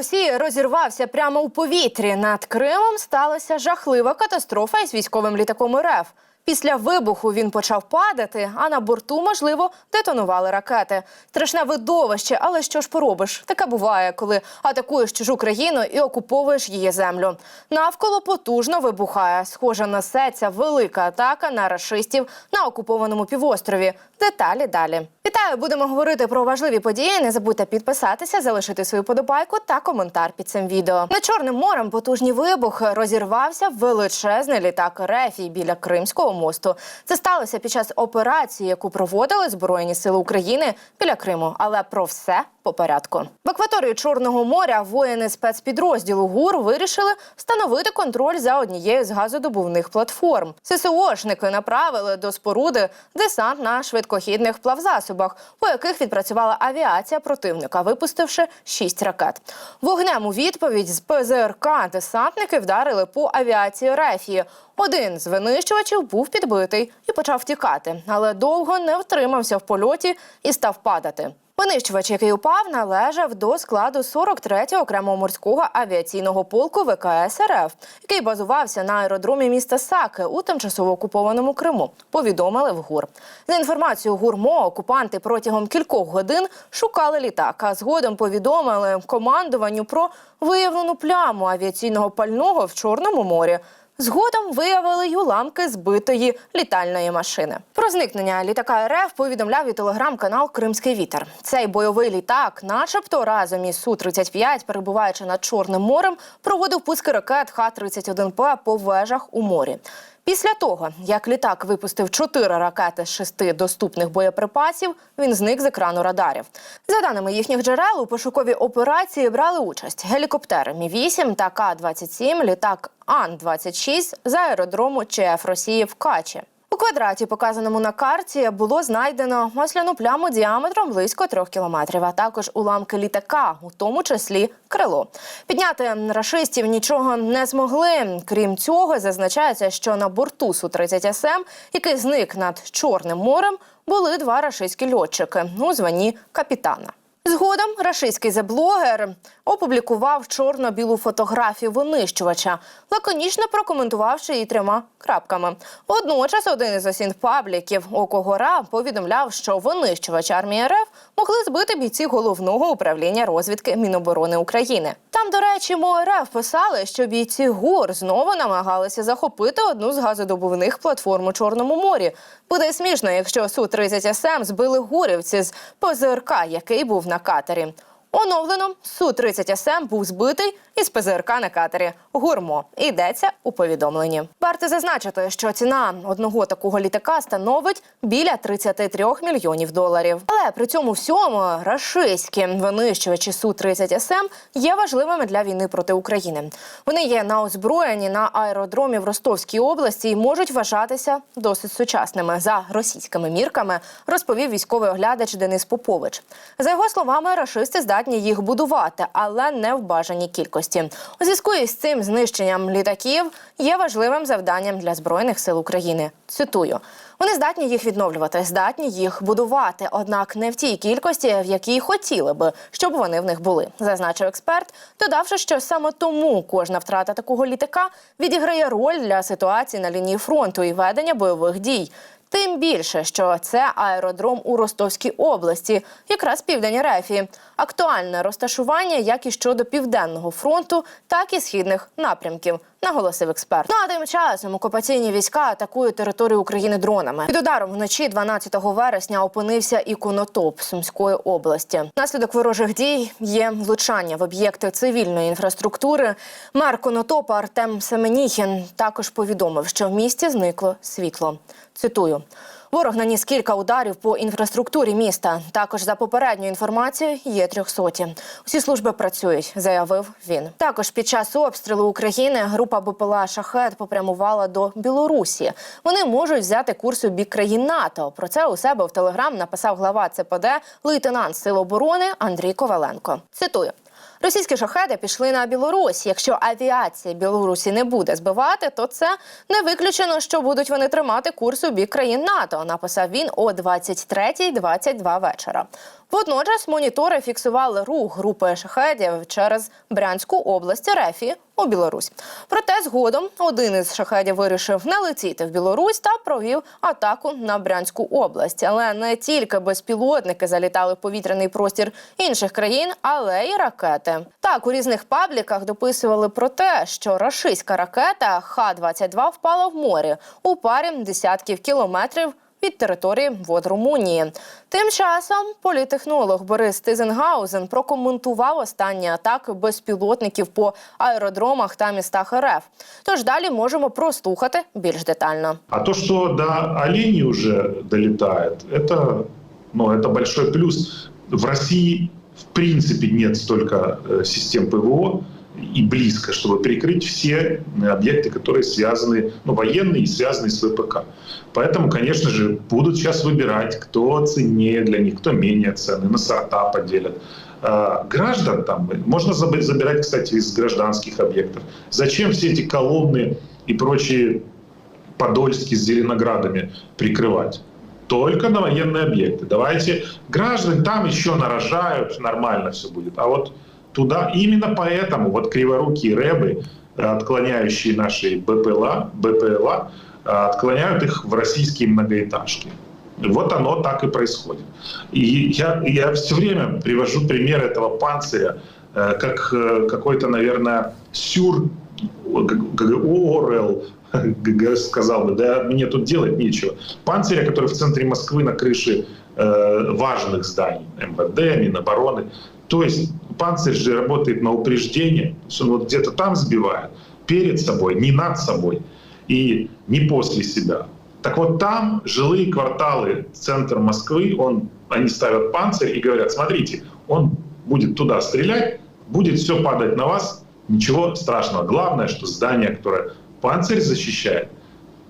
Росії розірвався прямо у повітрі. Над Кримом сталася жахлива катастрофа із військовим літаком РФ. Після вибуху він почав падати, а на борту, можливо, детонували ракети. Страшне видовище, але що ж поробиш? Таке буває, коли атакуєш чужу країну і окуповуєш її землю. Навколо потужно вибухає. Схоже, несеться велика атака на рашистів на окупованому півострові. Деталі далі. Вітаю, будемо говорити про важливі події. Не забудьте підписатися, залишити свою подобайку та коментар під цим відео. Над Чорним морем потужний вибух розірвався величезний літак Рефій біля Кримського мосту. Це сталося під час операції, яку проводили Збройні Сили України біля Криму. Але про все по порядку. В акваторії Чорного моря воїни спецпідрозділу ГУР вирішили встановити контроль за однією з газодобувних платформ. ССОшники направили до споруди десант на швидкохідних плавзасобах, по яких відпрацювала авіація противника, випустивши шість ракет. Вогнем у відповідь з ПЗРК десантники вдарили по авіації Рефії. Один з винищувачів був підбитий і почав втікати, але довго не втримався в польоті і став падати. Винищувач, який упав, належав до складу 43-го окремого морського авіаційного полку ВКС РФ, який базувався на аеродромі міста Саки у тимчасово окупованому Криму. Повідомили в ГУР. За інформацією ГУРМО, окупанти протягом кількох годин шукали літак, а згодом повідомили командуванню про виявлену пляму авіаційного пального в Чорному морі. Згодом виявили й уламки збитої літальної машини. Про зникнення літака РФ повідомляв і телеграм-канал Кримський вітер. Цей бойовий літак, начебто, разом із су 35 перебуваючи над Чорним морем, проводив пуски ракет Х-31П по вежах у морі. Після того, як літак випустив чотири ракети з шести доступних боєприпасів, він зник з екрану радарів. За даними їхніх джерел, у пошуковій операції брали участь гелікоптери Мі-8 та К-27, літак Ан-26 з аеродрому ЧФ Росії в Качі. У квадраті, показаному на карті, було знайдено масляну пляму діаметром близько трьох кілометрів, а також уламки літака, у тому числі крило. Підняти рашистів нічого не змогли. Крім цього, зазначається, що на борту су 30 СМ, який зник над Чорним морем, були два рашистські льотчики у званні капітана. Згодом рашистський заблогер опублікував чорно-білу фотографію винищувача, лаконічно прокоментувавши її трьома крапками. Водночас один із осін пабліків Око Гора повідомляв, що винищувач армії РФ могли збити бійці головного управління розвідки Міноборони України. Там, до речі, МОРФ писали, що бійці ГУР знову намагалися захопити одну з газодобувних платформ у Чорному морі. Буде смішно, якщо су 30 СМ збили гурівці з ПЗРК, який був на катері. Оновлено су 30 СМ був збитий із ПЗРК на катері. Гурмо йдеться у повідомленні. Варто зазначити, що ціна одного такого літака становить біля 33 мільйонів доларів. Але при цьому всьому рашистські винищувачі су 30 СМ є важливими для війни проти України. Вони є на озброєнні на аеродромі в Ростовській області і можуть вважатися досить сучасними за російськими мірками. Розповів військовий оглядач Денис Попович. За його словами, рашисти здатні їх будувати, але не в бажаній кількості. У зв'язку із цим знищенням літаків є важливим завданням для збройних сил України. Цитую. Вони здатні їх відновлювати, здатні їх будувати, однак не в тій кількості, в якій хотіли би, щоб вони в них були, зазначив експерт, додавши, що саме тому кожна втрата такого літака відіграє роль для ситуації на лінії фронту і ведення бойових дій. Тим більше, що це аеродром у Ростовській області, якраз південь Рефії. Актуальне розташування як і щодо південного фронту, так і східних напрямків, наголосив експерт. Ну а тим часом окупаційні війська атакують територію України дронами. Під ударом вночі 12 вересня опинився і Конотоп Сумської області. Наслідок ворожих дій є влучання в об'єкти цивільної інфраструктури. Мер Конотопа Артем Семеніхін також повідомив, що в місті зникло світло. Цитую. Ворог наніс кілька ударів по інфраструктурі міста. Також за попередньою інформацією є трьохсоті. Усі служби працюють, заявив він. Також під час обстрілу України група БПЛА Шахет попрямувала до Білорусі. Вони можуть взяти курс у бік країн НАТО. Про це у себе в телеграм написав глава ЦПД лейтенант Сил оборони Андрій Коваленко. Цитую. Російські шахеди пішли на Білорусь. Якщо авіація Білорусі не буде збивати, то це не виключено, що будуть вони тримати курс у бік країн НАТО. Написав він о 23.22 вечора. Водночас монітори фіксували рух групи шахедів через Брянську область Рефі у Білорусь. Проте згодом один із шахедів вирішив не летіти в Білорусь та провів атаку на Брянську область. Але не тільки безпілотники залітали в повітряний простір інших країн, але й ракети. Так у різних пабліках дописували про те, що рашистська ракета Х-22 впала в морі у парі десятків кілометрів від території вод Румунії. Тим часом політехнолог Борис Тизенгаузен прокоментував останні атаки безпілотників по аеродромах та містах РФ. Тож далі можемо прослухати більш детально. А то, что до оленей уже долетает, это, ну, это большой плюс. В России в принципе нет столько э, систем ПВО и близко, чтобы прикрыть все объекты, которые связаны, ну, военные и связанные с ВПК. Поэтому, конечно же, будут сейчас выбирать, кто ценнее для них, кто менее ценный, на сорта поделят. А, Граждан там можно забирать, кстати, из гражданских объектов. Зачем все эти колонны и прочие Подольски с Зеленоградами прикрывать. Только на военные объекты. Давайте граждан там еще нарожают, нормально все будет. А вот туда, именно поэтому вот криворукие рэбы, э, отклоняющие наши БПЛА, БПЛА, э, отклоняют их в российские многоэтажки. Вот оно так и происходит. И я, я все время привожу пример этого панциря, э, как какой-то, наверное, сюр, Орел сказал бы, да мне тут делать нечего. Панциря, который в центре Москвы на крыше важных зданий, МВД, Минобороны. То есть панцирь же работает на упреждение, то есть он вот где-то там сбивает, перед собой, не над собой и не после себя. Так вот там жилые кварталы, центр Москвы, он, они ставят панцирь и говорят, смотрите, он будет туда стрелять, будет все падать на вас, ничего страшного. Главное, что здание, которое панцирь защищает,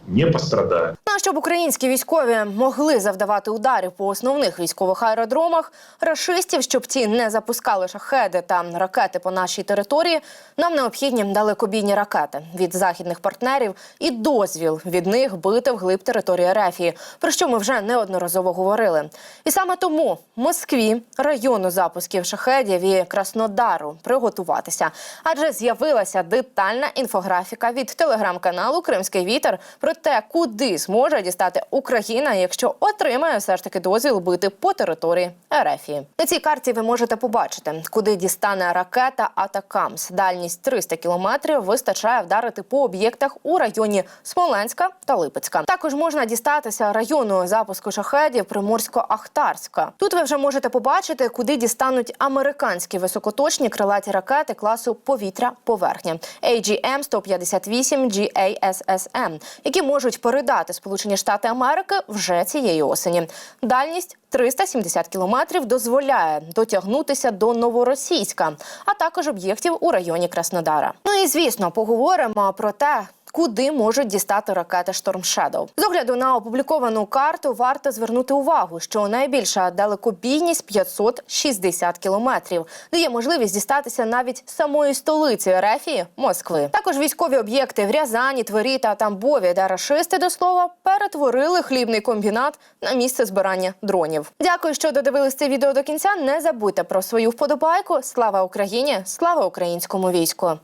не пострадает. Щоб українські військові могли завдавати ударів по основних військових аеродромах, рашистів, щоб ті не запускали шахеди та ракети по нашій території, нам необхідні далекобійні ракети. Від західних партнерів і дозвіл від них бити вглиб території Рефії, про що ми вже неодноразово говорили. І саме тому Москві, району запусків шахедів і Краснодару приготуватися, адже з'явилася детальна інфографіка від телеграм-каналу Кримський вітер про те, куди зможе дістати Україна, якщо отримає все ж таки дозвіл бити по території Ерефії. На цій карті ви можете побачити, куди дістане ракета Атакамс. Дальність 300 кілометрів вистачає вдарити по об'єктах у районі Смоленська та Липецька. Також можна дістатися району запуску шахедів Приморсько-Ахтарська. Тут ви вже можете побачити, куди дістануть американські високоточні крилаті ракети класу повітря-поверхня AGM-158 GASSM, які можуть передати Сполучені Штати Америки вже цієї осені. Дальність 370 кілометрів дозволяє дотягнутися до новоросійська, а також об'єктів у районі Краснодара. Ну і звісно, поговоримо про те. Куди можуть дістати ракети Storm Shadow? З огляду на опубліковану карту варто звернути увагу, що найбільша далекобійність 560 кілометрів, дає можливість дістатися навіть самої столиці Ерефії – Москви. Також військові об'єкти в Рязані, Твері та Тамбові, де рашисти до слова перетворили хлібний комбінат на місце збирання дронів. Дякую, що додивились це відео до кінця. Не забудьте про свою вподобайку. Слава Україні! Слава українському війську!